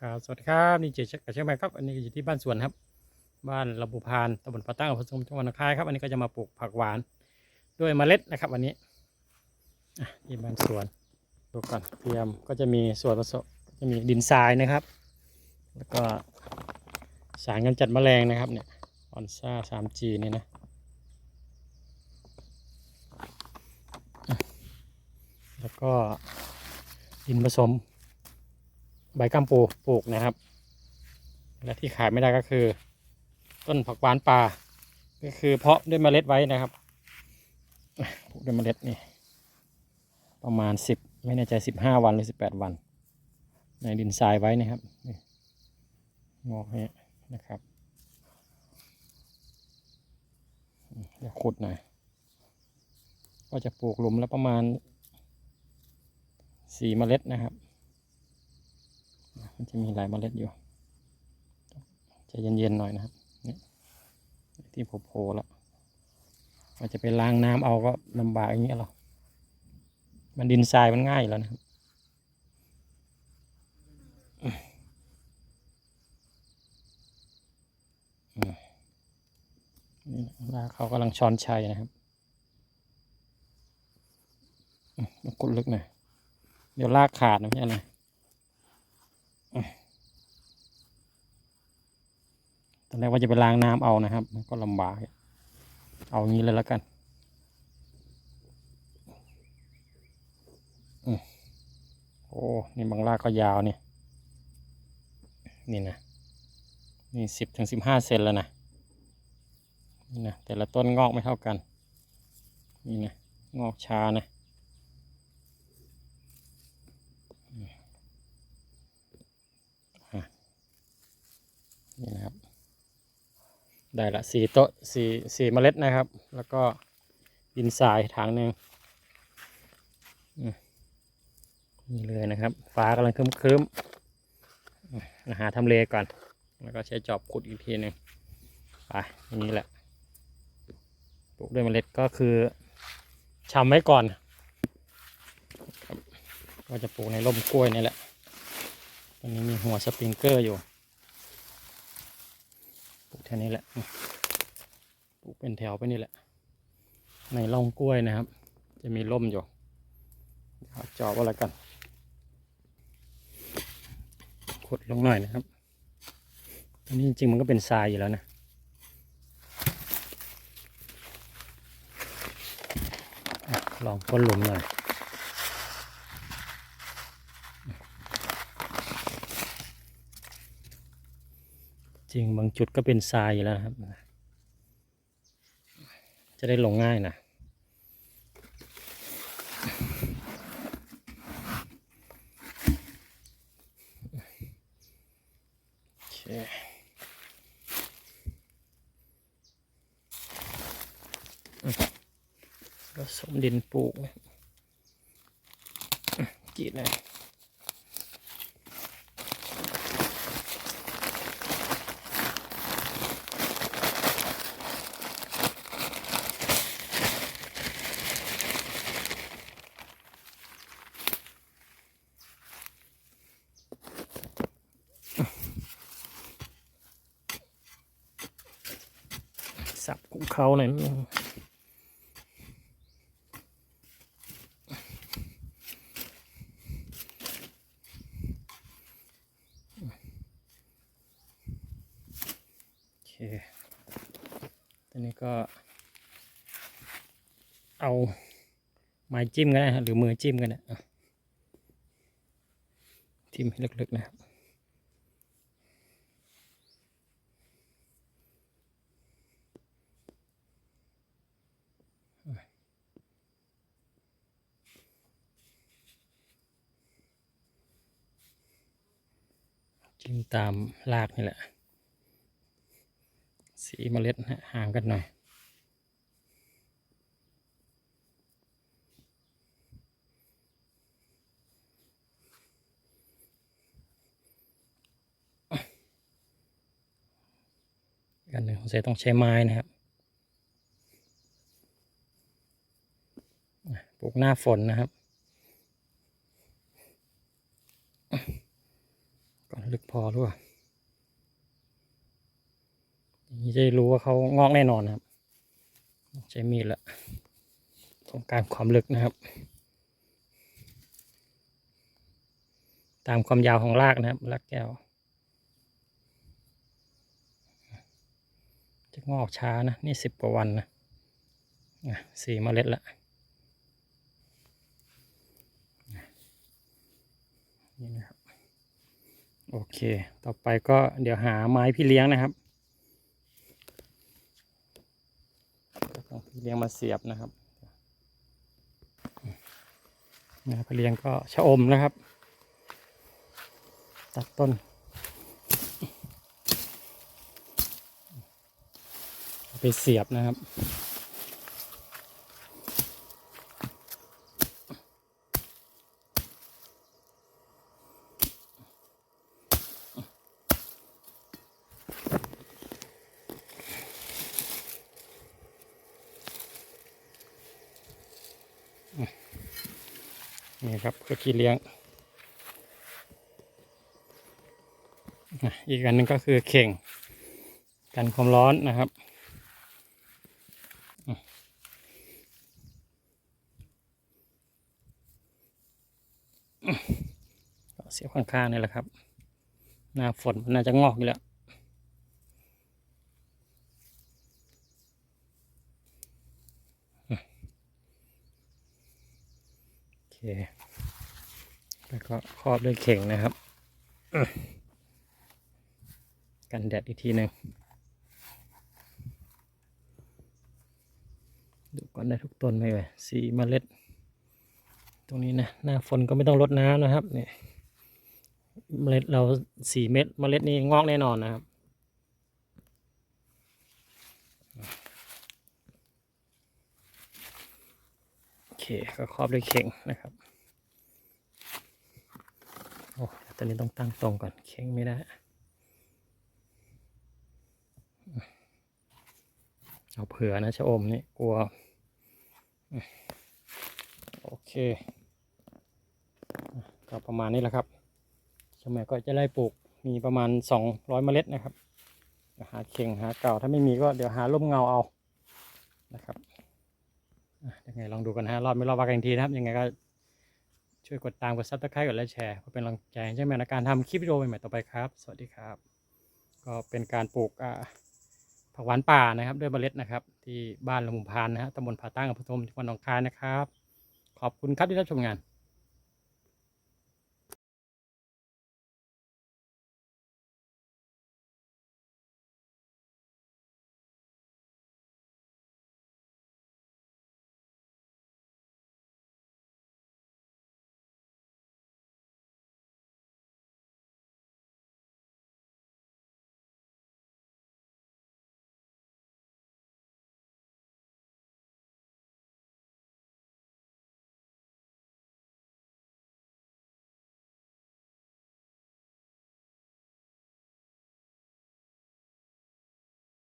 ครับสวัสดีครับนี่เจชักกับเชียงใหม่ครับอันนี้อยู่ที่บ้านสวนครับ บ้านระบุพานตำบลปะตั้งอำเภอสมจังหวัดนคายครับ อันนี้ก็จะมาปลูกผักหวานด้วยเมล็ดนะครับ วันนี้ที่บ้านสวนดูก่อนเตรียมก็จะมีส่วนผสมจะมีดินทรายนะครับ แล้วก็สารกำจัดแมลงนะครับเนี่ยออนซ่า 3G นี่นะแล้วก็ดินผสม ใบกัมปูปลูกนะครับ และที่ขายไม่ได้ก็คือ ต้นผักหวานป่า ก็คือเพาะด้วยเมล็ดไว้นะครับปลูกด้วยเมล็ดนี่ประมาณสิบไม่แน่ใจสิบห้าวันหรือสิบแปดวัน ในดินทรายไว้นะครับนี่งอกให้นะครับเดี๋ยวขุดหน่อย ก็จะปลูกหลุมละประมาณสี่เมล็ดนะครับ มันจะมีหลายเมล็ดอยู่จะเย็นๆหน่อยนะครับเนี่ยที่โผล่แล้วเราจะไปล้างน้ำเอาก็ลำบากอย่างเงี้ยหรอมันดินทรายมันง่ายแล้วนะครับนี่ลาเขากำลังช้อนชัยนะครับมต้องกดลึกหน่อยเดี๋ยวลากขาดนะพี่อะไร ตอนแรกว่าจะไปล้างน้ำเอานะครับ ก็ลำบาก เอางี้เลยแล้วกันโอ้ นี่บางรากก็ยาวนี่นี่นะ นี่สิบถึงสิบห้าเซนแล้วนะ นี่นะ แต่ละต้นงอกไม่เท่ากัน นี่นะ งอกช้านะ นี่นะครับ ได้ละสี่โต๊ะสี่สี่เมล็ดนะครับ แล้วก็ดินทรายถังหนึ่งนี่เลยนะครับ ฟ้ากำลังครึ้มๆอืมหาทำเลก่อน แล้วก็ใช้จอบขุดอีกทีหนึ่งไปอย่างนี้แหละปลูกด้วยเมล็ดก็คือชำไว้ก่อนครับก็จะปลูกในร่มกล้วยนี่แหละตอนนี้มีหัวสปริงเกอร์อยู่ แค่นี้แหละปลูกเป็นแถวไปนี่แหละ ในร่องกล้วยนะครับ จะมีร่มอยู่เดี๋ยวจอบอะไรกันขุดลงหน่อยนะครับอันนี้จริงๆมันก็เป็นทรายอยู่แล้วนะอะลองก้นหลุมหน่อย จริงบางจุดก็เป็นทรายอยู่แล้วครับ จะได้ลงง่ายนะโอเคผสมดินปลูกจีดเลย คุเขาหน่อยนึงโอเคตอนนี้ก็ เอาไม้จิ้มก็ได้ฮะหรือมือจิ้มก็ได้อะจิ้มให้ลึกๆนะครับ จิ้มตามรากนี่แหละ สีเมล็ดนะห่างกันหน่อยอีกอันหนึ่งผมจะต้องใช้ไม้นะครับปลูกหน้าฝนนะครับ อหรือเปล่าอย่านี้จะรู้ว่าเขางอกแน่นอนครับ ใช้มีดละต้องการความลึกนะครับ ตามความยาวของรากนะครับรากแก้ว จะงอกช้านะ นี่สิบกว่าวันนะสี่เมล็ดละนี่นะครับ โอเค ต่อไปก็เดี๋ยวหาไม้พี่เลี้ยงนะครับพี่เลี้ยงมาเสียบนะครับนะพี่เลี้ยงก็ชะอมนะครับ ตัดต้น ไปเสียบนะครับ นี่ครับก็ขี้เลี้ยง อีกอันหนึงก็คือเข่ง กันความร้อนนะครับก็เสียบข้างๆนี่แหละครับ หน้าฝนมันน่าจะงอกอยู่แล้ว เคแล้วก็ครอบด้วยเข่งนะครับ กันแดดอีกทีหนึ่งดูก่อนได้ทุกต้นไหมเอ่ยสีเมล็ด ตรงนี้นะ หน้าฝนก็ไม่ต้องรดน้ำนะครับเนี่ยเมล็ดเราสี่เม็ดเมล็ดนี้งอกแน่นอนนะครับ เค ก็ครอบด้วยเข่งนะครับโอ้ตอนนี้ต้องตั้งตรงก่อนเข่งไม่ได้ เอาเผื่อนะชะอมนี่กลัว โอเค ก็ประมาณนี้แหละครับชาวแม่ก็จะไล่ปลูกมีประมาณสองร้อยเมล็ดนะครับ หาเข่งหาเก่าถ้าไม่มีก็เดี๋ยวหาร่มเงาเอานะครับ ยังไงลองดูกันฮะรอบไม่รอบว่ากันทีนะครับ ยังไงก็ช่วยกดตามกดซับสไครต์กดไลค์แชร์เพื่อเป็นกำลังใจให้เจ้าแม่ในการทำคลิปวิดีโอใหม่ๆต่อไปครับ สวัสดีครับ ก็เป็นการปลูกผักหวานป่านะครับ ด้วยเมล็ดนะครับ ที่บ้านละมุมพานนะฮะตำบลผาตั้งอำเภอทมจังหวัดหนองคายนะครับ ขอบคุณครับที่รับชมงาน